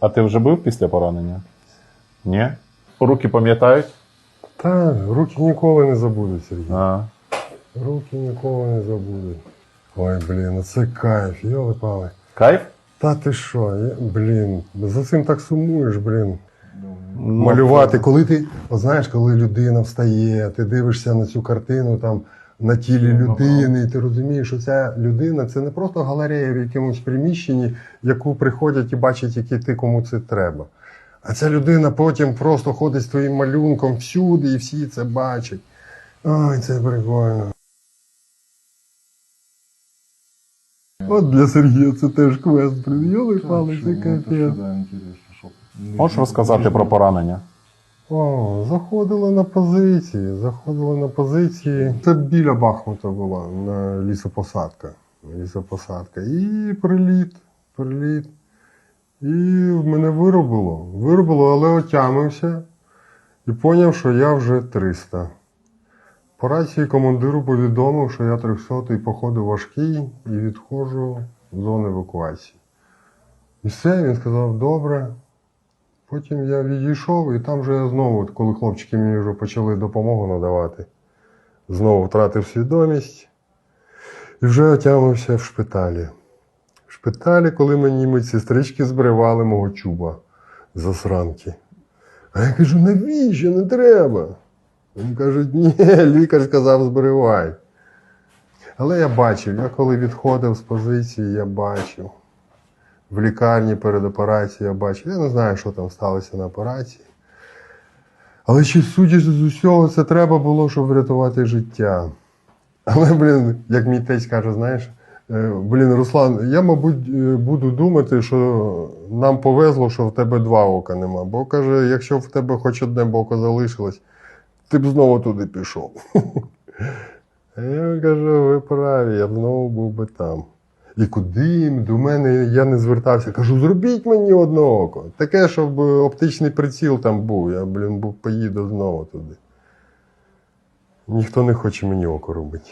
А ти вже бив після поранення? Ні? Руки пам'ятають? Та руки ніколи не забудуть, Сергій. А. Руки ніколи не забудуть. Ой, блін, ну це кайф, йоли пали. Кайф? Та ти що, я, блін, за цим так сумуєш, блін. Ну, Малювати, коли ти, от знаєш, коли людина встає, ти дивишся на цю картину там на тілі людини, і ти розумієш, що ця людина це не просто галерея в якомусь приміщенні, яку приходять і бачать, який ти кому це треба. А ця людина потім просто ходить з твоїм малюнком всюди, і всі це бачать. Ой, це прикольно. От для Сергія це теж квест. Прийняли пали, це капець. Можеш розказати про поранення? О, заходили на позиції, заходили на позиції. Це біля Бахмута була на лісопосадка. Лісопосадка. І приліт, приліт. І мене виробило. Виробило, але отямився і поняв, що я вже 300. По рації командиру повідомив, що я 300 походу важкий і відходжу в зону евакуації. І все, він сказав, добре. Потім я відійшов, і там вже я знову, коли хлопчики мені вже почали допомогу надавати, знову втратив свідомість і вже отямився в шпиталі. В шпиталі, коли мені медсестрички збривали мого чуба засранки. А я кажу, навіщо не треба? Вони кажуть, ні, лікар сказав, збривай. Але я бачив, я коли відходив з позиції, я бачив. В лікарні перед операцією я бачив. Я не знаю, що там сталося на операції. Але чи судячи з усього, це треба було, щоб врятувати життя. Але, блін, як мій тесть каже, знаєш, е, блін, Руслан, я, мабуть, е, буду думати, що нам повезло, що в тебе два ока нема. Бо каже, якщо в тебе хоч одне око залишилось, ти б знову туди пішов. А я кажу, ви праві, я б знову був би там. І куди? До мене я не звертався. Кажу, зробіть мені одне око. Таке, щоб оптичний приціл там був. Я, блін, поїду знову туди. Ніхто не хоче мені око робити.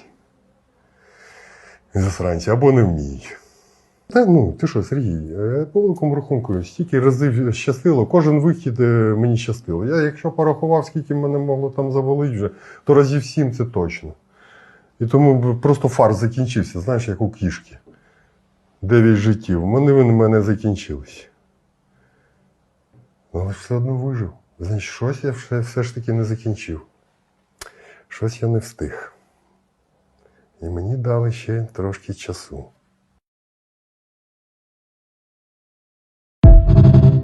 Засранці, або не вміють. Та ну, ти що, Сергій, е, по великому рахунку, стільки разів щастило, кожен вихід е, мені щастило. Я якщо порахував, скільки мене могло там завалити вже, то разів сім це точно. І тому просто фарс закінчився, знаєш, як у кішки. Дев'ять життів. Вони в мене закінчились. Але все одно вижив. Значить, щось я все, все ж таки не закінчив. Щось я не встиг. І мені дали ще трошки часу.